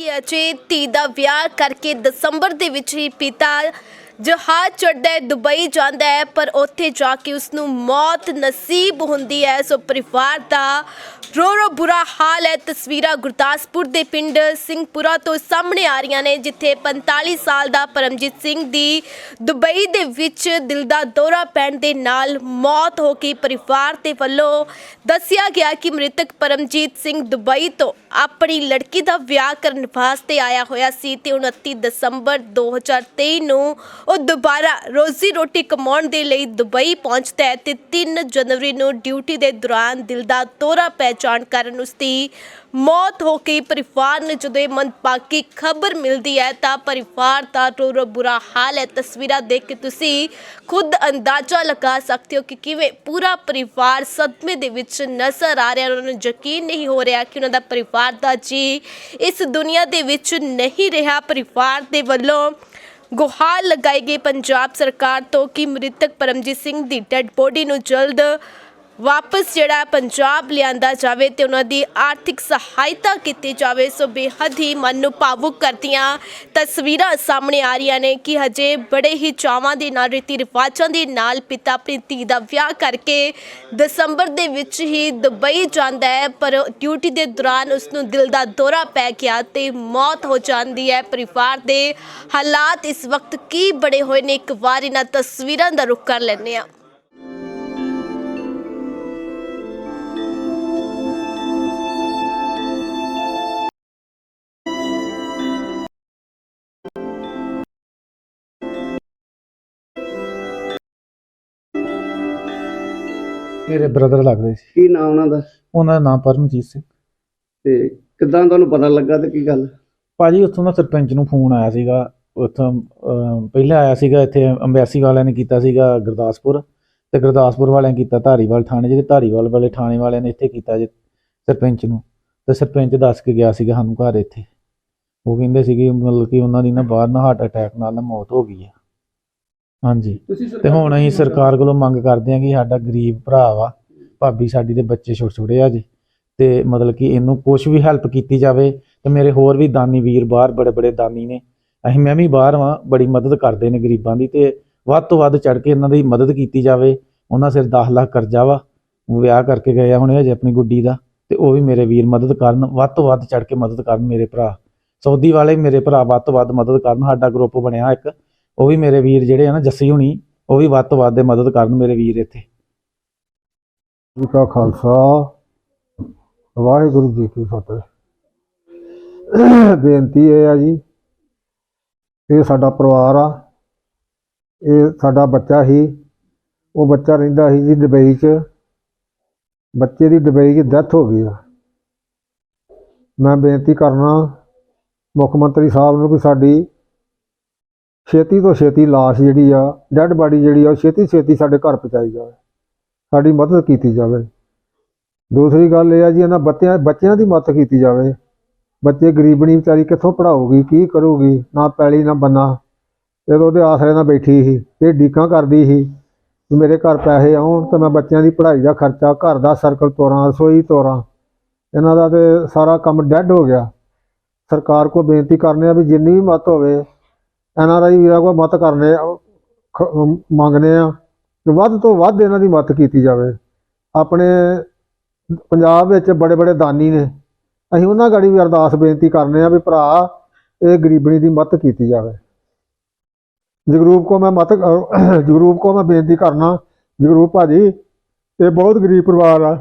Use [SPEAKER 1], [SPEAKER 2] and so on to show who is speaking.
[SPEAKER 1] ਕਿ ਅਜੇ ਧੀ ਦਾ ਵਿਆਹ ਕਰਕੇ ਦਸੰਬਰ ਦੇ ਵਿੱਚ ਹੀ ਪਿਤਾ ਜਹਾਜ਼ ਚੜਦਾ ਹੈ, ਦੁਬਈ ਜਾਂਦਾ ਹੈ, ਪਰ ਉੱਥੇ ਜਾ ਕੇ ਉਸ ਨੂੰ ਮੌਤ ਨਸੀਬ ਹੁੰਦੀ ਹੈ। ਸੋ ਪਰਿਵਾਰ ਦਾ ਰੋ ਰੋ ਬੁਰਾ ਹਾਲ ਹੈ। ਤਸਵੀਰਾਂ ਗੁਰਦਾਸਪੁਰ ਦੇ ਪਿੰਡ ਸਿੰਘਪੁਰਾ ਤੋਂ ਸਾਹਮਣੇ ਆ ਰਹੀਆਂ ਨੇ, ਜਿੱਥੇ 45 ਸਾਲ ਦਾ ਪਰਮਜੀਤ ਸਿੰਘ ਦੀ ਦੁਬਈ ਦੇ ਵਿੱਚ ਦਿਲ ਦਾ ਦੌਰਾ ਪੈਣ ਦੇ ਨਾਲ ਮੌਤ ਹੋ ਗਈ ਪਰਿਵਾਰ ਦੇ ਵੱਲੋਂ ਦੱਸਿਆ ਗਿਆ ਕਿ ਮ੍ਰਿਤਕ ਪਰਮਜੀਤ ਸਿੰਘ ਦੁਬਈ ਤੋਂ ਆਪਣੀ ਲੜਕੀ ਦਾ ਵਿਆਹ ਕਰਨ ਵਾਸਤੇ ਆਇਆ ਹੋਇਆ ਸੀ ਤੇ 29 ਦਸੰਬਰ 2023 ਨੂੰ ਉਹ ਦੁਬਾਰਾ ਰੋਜ਼ੀ ਰੋਟੀ ਕਮਾਉਣ ਦੇ ਲਈ ਦੁਬਈ ਪਹੁੰਚਦਾ ਹੈ ਤੇ 3 ਜਨਵਰੀ ਨੂੰ ਡਿਊਟੀ ਦੇ ਦੌਰਾਨ ਦਿਲ ਦਾ ਦੌਰਾ ਪਹਿਚਾਣ ਜਾਣ ਕਾਰਨ ਉਸ ਦੀ ਮੌਤ ਹੋ ਗਈ ਪਰਿਵਾਰ ਨੂੰ ਜਦੋਂ ਇਹ ਮੰਦਭਾਗੀ ਖਬਰ ਮਿਲਦੀ ਹੈ ਤਾਂ ਪਰਿਵਾਰ ਦਾ ਰੋ ਰੋ ਬੁਰਾ ਹਾਲ ਹੈ। ਤਸਵੀਰਾਂ ਦੇਖ ਕੇ ਤੁਸੀਂ ਖੁਦ ਅੰਦਾਜ਼ਾ ਲਗਾ ਸਕਦੇ ਹੋ ਕਿ ਕਿਵੇਂ ਪੂਰਾ ਪਰਿਵਾਰ ਸਦਮੇ ਦੇ ਵਿੱਚ ਨਜ਼ਰ ਆ ਰਿਹਾ ਉਹਨਾਂ ਨੂੰ ਯਕੀਨ ਨਹੀਂ ਹੋ ਰਿਹਾ ਕਿ ਉਹਨਾਂ ਦਾ ਪਰਿਵਾਰ ਦਾ ਜੀ ਇਸ ਦੁਨੀਆ ਦੇ ਵਿੱਚ ਨਹੀਂ ਰਿਹਾ। ਪਰਿਵਾਰ ਦੇ ਵੱਲੋਂ ਗੁਹਾਰ ਲਗਾਈ ਗਈ ਪੰਜਾਬ ਸਰਕਾਰ ਤੋਂ ਕਿ ਮ੍ਰਿਤਕ ਪਰਮਜੀਤ ਸਿੰਘ ਦੀ ਡੈੱਡ ਬੋਡੀ ਨੂੰ ਜਲਦ ਵਾਪਸ ਜਿਹੜਾ ਪੰਜਾਬ ਲਿਆਂਦਾ ਜਾਵੇ ਤੇ ਉਹਨਾਂ ਦੀ ਆਰਥਿਕ ਸਹਾਇਤਾ ਕੀਤੀ ਜਾਵੇ, ਸੋ ਬੇਹੱਦ ਹੀ ਮਨ ਨੂੰ ਭਾਵੁਕ ਕਰਦੀਆਂ ਤਸਵੀਰਾਂ ਸਾਹਮਣੇ ਆ ਰਹੀਆਂ ਨੇ ਕਿ ਹਜੇ ਬੜੇ ਹੀ ਚਾਵਾਂ ਦੇ ਨਾਲ, ਰੀਤੀ ਰਿਵਾਜਾਂ ਦੇ ਨਾਲ ਪਿਤਾ ਆਪਣੀ ਧੀ ਦਾ ਵਿਆਹ ਕਰਕੇ ਦਸੰਬਰ ਦੇ ਵਿੱਚ ਹੀ ਦੁਬਈ ਜਾਂਦਾ ਹੈ, ਪਰ ਡਿਊਟੀ ਦੇ ਦੌਰਾਨ ਉਸ ਨੂੰ ਦਿਲ ਦਾ ਦੌਰਾ ਪੈ ਗਿਆ ਤੇ ਮੌਤ ਹੋ ਜਾਂਦੀ ਹੈ। ਪਰਿਵਾਰ ਦੇ ਹਾਲਾਤ ਇਸ ਵਕਤ ਕੀ ਬੜੇ ਹੋਏ ਨੇ, ਇੱਕ ਵਾਰ ਇਹਨਾਂ ਤਸਵੀਰਾਂ ਦਾ ਰੁਖ ਕਰ ਲੈਂਦੇ ਹਾਂ।
[SPEAKER 2] ਮੇਰੇ ਬ੍ਰਦਰ ਲੱਗਦੇ ਸੀ।
[SPEAKER 3] ਕੀ ਨਾਮ ਉਹਨਾਂ ਦਾ?
[SPEAKER 2] ਉਹਨਾਂ ਦਾ ਨਾਮ ਪਰਮਜੀਤ ਸਿੰਘ।
[SPEAKER 3] ਤੇ ਕਿੱਦਾਂ ਤੁਹਾਨੂੰ ਪਤਾ ਲੱਗਾ ਤੇ ਕੀ ਗੱਲ?
[SPEAKER 2] ਭਾਜੀ ਉੱਥੋਂ ਦਾ ਸਰਪੰਚ ਨੂੰ ਫੋਨ ਆਇਆ ਸੀਗਾ। ਉੱਥੋਂ ਪਹਿਲਾਂ ਆਇਆ ਸੀਗਾ ਇੱਥੇ ਅੰਬੈਸੀ ਵਾਲਿਆਂ ਨੇ ਕੀਤਾ ਸੀਗਾ ਗੁਰਦਾਸਪੁਰ। ਤੇ ਗੁਰਦਾਸਪੁਰ ਵਾਲਿਆਂ ਨੇ ਕੀਤਾ ਧਾਰੀਵਾਲ ਥਾਣੇ ਜਿਹੜੇ ਧਾਰੀਵਾਲ ਵਾਲੇ ਥਾਣੇ ਵਾਲਿਆਂ ਨੇ ਇੱਥੇ ਕੀਤਾ ਜੀ ਸਰਪੰਚ ਨੂੰ। ਤੇ ਸਰਪੰਚ ਦੱਸ ਕੇ ਗਿਆ ਸੀਗਾ ਸਾਨੂੰ ਘਰ ਇੱਥੇ। ਉਹ ਕਹਿੰਦੇ ਸੀਗੇ ਮਤਲਬ ਕਿ ਉਹਨਾਂ ਦੀ ਨਾ ਬਾਹਰ ਨਾ ਹਾਰਟ ਅਟੈਕ ਨਾਲ ਨਾ ਮੌਤ ਹੋ ਗਈ ਹੈ ਹਾਂਜੀ।
[SPEAKER 3] ਤੁਸੀਂ
[SPEAKER 2] ਤੇ ਹੁਣ ਅਸੀਂ ਸਰਕਾਰ ਕੋਲੋਂ ਮੰਗ ਕਰਦੇ ਹਾਂ ਕਿ ਸਾਡਾ ਗਰੀਬ ਭਰਾ ਵਾ ਭਾਬੀ ਸਾਡੀ ਦੇ ਬੱਚੇ ਛੋਟੇ ਛੋਟੇ ਆ ਜੀ ਤੇ ਮਤਲਬ ਕਿ ਇਹਨੂੰ ਕੁਝ ਵੀ ਹੈਲਪ ਕੀਤੀ ਜਾਵੇ ਤੇ ਮੇਰੇ ਹੋਰ ਵੀ ਦਾਨੀ ਵੀਰ ਬਾਹਰ ਬੜੇ ਬੜੇ ਦਾਨੀ ਨੇ ਅਸੀਂ ਮੈਂ ਵੀ ਬਾਹਰ ਵਾਂ ਬੜੀ ਮਦਦ ਕਰਦੇ ਨੇ ਗਰੀਬਾਂ ਦੀ ਤੇ ਵੱਧ ਤੋਂ ਵੱਧ ਚੜ ਕੇ ਇਹਨਾਂ ਦੀ ਮਦਦ ਕੀਤੀ ਜਾਵੇ ਉਹਨਾਂ ਸਿਰ 10 ਲੱਖ ਕਰਜ਼ਾ ਵਾ ਵਿਆਹ ਕਰਕੇ ਗਏ ਆ ਹੁਣੇ ਹਜੇ ਆਪਣੀ ਗੁੱਡੀ ਦਾ ਤੇ ਉਹ ਵੀ ਮੇਰੇ ਵੀਰ ਮਦਦ ਕਰਨ ਵੱਧ ਤੋਂ ਵੱਧ ਚੜ ਕੇ ਮਦਦ ਕਰਨ ਮੇਰੇ ਭਰਾ ਸਊਦੀ ਵਾਲੇ ਮੇਰੇ ਭਰਾ ਵੱਧ ਤੋਂ ਵੱਧ ਮਦਦ ਕਰਨ ਸਾਡਾ ਗਰੁੱਪ ਬਣਿਆ ਇੱਕ ਉਹ ਵੀ ਮੇਰੇ ਵੀਰ ਜਿਹੜੇ ਆ ਨਾ ਜੱਸੀ ਹੁਣੀ, ਉਹ ਵੀ ਵੱਧ ਤੋਂ ਵੱਧ ਦੇ ਮਦਦ ਕਰਨ ਮੇਰੇ ਵੀਰ ਇੱਥੇ।
[SPEAKER 4] ਜੀ ਕਾ ਖਾਲਸਾ। ਵਾਹਿਗੁਰੂ ਜੀ ਕੀ ਫਤਿਹ। ਬੇਨਤੀ ਇਹ ਆ ਜੀ, ਇਹ ਸਾਡਾ ਪਰਿਵਾਰ ਆ, ਇਹ ਸਾਡਾ ਬੱਚਾ ਹੀ ਉਹ ਬੱਚਾ ਰਹਿੰਦਾ ਸੀ ਜੀ ਦੁਬਈ 'ਚ। ਬੱਚੇ ਦੀ ਦੁਬਈ 'ਚ ਡੈਥ ਹੋ ਗਈ ਆ। ਮੈਂ ਬੇਨਤੀ ਕਰਨਾ ਮੁੱਖ ਮੰਤਰੀ ਸਾਹਿਬ ਨੂੰ ਕਿ ਸਾਡੀ ਛੇਤੀ ਤੋਂ ਛੇਤੀ ਲਾਸ਼ ਜਿਹੜੀ ਆ, ਡੈੱਡ ਬਾਡੀ ਜਿਹੜੀ ਆ, ਉਹ ਛੇਤੀ ਛੇਤੀ ਸਾਡੇ ਘਰ ਪਹੁੰਚਾਈ ਜਾਵੇ। ਸਾਡੀ ਮਦਦ ਕੀਤੀ ਜਾਵੇ। ਦੂਸਰੀ ਗੱਲ ਇਹ ਆ ਜੀ, ਇਹਨਾਂ ਬੱਚਿਆਂ ਬੱਚਿਆਂ ਦੀ ਮਦਦ ਕੀਤੀ ਜਾਵੇ। ਬੱਚੇ ਗਰੀਬਣੀ ਵਿਚਾਰੀ ਕਿੱਥੋਂ ਪੜਾਊਗੀ ਕੀ ਕਰੂਗੀ, ਨਾ ਪੈਲੀ, ਨਾ ਬੰਨਾ। ਜਦੋਂ ਉਹਦੇ ਆਸਰੇ ਨਾਲ ਬੈਠੀ ਸੀ, ਇਹ ਡੀਕਾਂ ਕਰਦੀ ਸੀ ਮੇਰੇ ਘਰ ਪੈਸੇ ਆਉਣ ਤਾਂ ਮੈਂ ਬੱਚਿਆਂ ਦੀ ਪੜ੍ਹਾਈ ਦਾ ਖਰਚਾ, ਘਰ ਦਾ ਸਰਕਲ ਤੋਰਾਂ, ਰਸੋਈ ਤੋਰਾਂ। ਇਹਨਾਂ ਦਾ ਤੇ ਸਾਰਾ ਕੰਮ ਡੈੱਡ ਹੋ ਗਿਆ। ਸਰਕਾਰ ਕੋ ਬੇਨਤੀ ਕਰਨੇ ਆ ਵੀ ਜਿੰਨੀ ਵੀ ਮਦਦ ਹੋਵੇ ਐਨ ਆਈ ਵੀਰਾਂ ਕੋਲ ਮਦਦ ਕਰਨੇ ਆ, ਮੰਗਦੇ ਆ ਕਿ ਵੱਧ ਤੋਂ ਵੱਧ ਇਹਨਾਂ ਦੀ ਮਦਦ ਕੀਤੀ ਜਾਵੇ। ਆਪਣੇ ਪੰਜਾਬ ਵਿੱਚ ਬੜੇ ਬੜੇ ਦਾਨੀ ਨੇ। ਅਸੀਂ ਉਹਨਾਂ ਗਾੜੀ ਵੀ ਅਰਦਾਸ ਬੇਨਤੀ ਕਰਨੇ ਆ ਵੀ ਭਰਾ ਇਹ ਗਰੀਬਣੀ ਦੀ ਮਦਦ ਕੀਤੀ ਜਾਵੇ। ਜਗਰੂਪ ਕੋ ਮੈਂ ਮਤ ਜਗਰੂਪ ਕੋ ਮੈਂ ਬੇਨਤੀ ਕਰਨਾ ਜਗਰੂਪ ਭਾਜੀ ਇਹ ਬਹੁਤ ਗਰੀਬ ਪਰਿਵਾਰ ਆ।